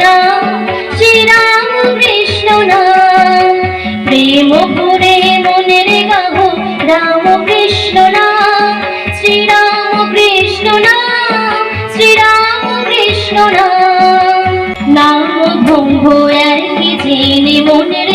নাম শ্রীরাম কৃষ্ণ নাম প্রেম ভরে মনের গাহ রাম কৃষ্ণ নাম শ্রীরাম কৃষ্ণ নাম শ্রীরাম কৃষ্ণ নাম নাম ভঙ্গ একই জেনে মনের